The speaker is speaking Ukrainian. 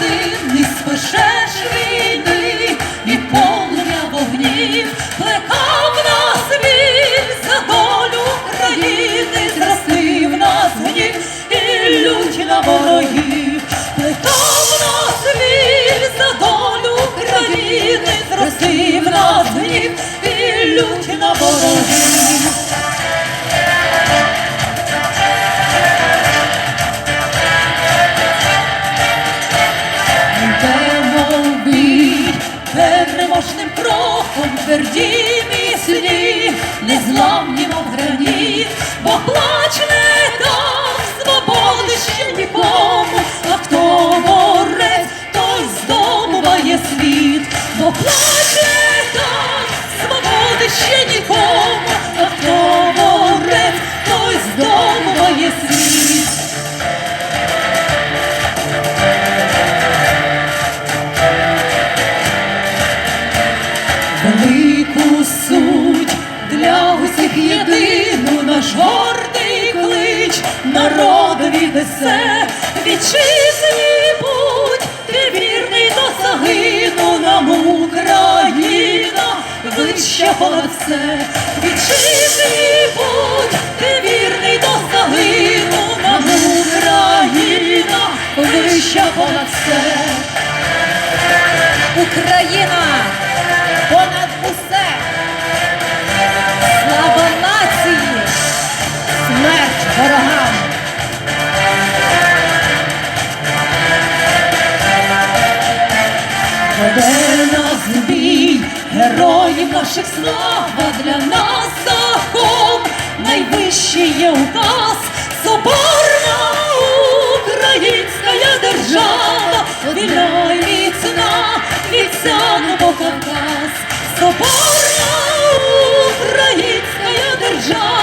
ти не спишеш війни, вогнів плекав нас біль за долю країни, зростив нас гнів і на ворогів, плекав нас біль за долю країни, зростив нас гнів і на ворогів. Кроком тверді міцні, незламні, мов граніт, бо плач не дав свободи ще нікому, а хто борець, той здобуває світ, бо плач не дав свободи ще нікому, а хто борець, той здобуває світ. Наш гордий клич народові несе вітчизні будь, ти вірний до загину нам Україна, вища понад все, вітчизні будь, ти вірний до загину нам Україна, вища понад все. Україна веде нас бій, героїв наших слава для нас закон, найвищий є указ, соборна українська держава, вільна міцна, від всякого Кавказ, соборна українська держава.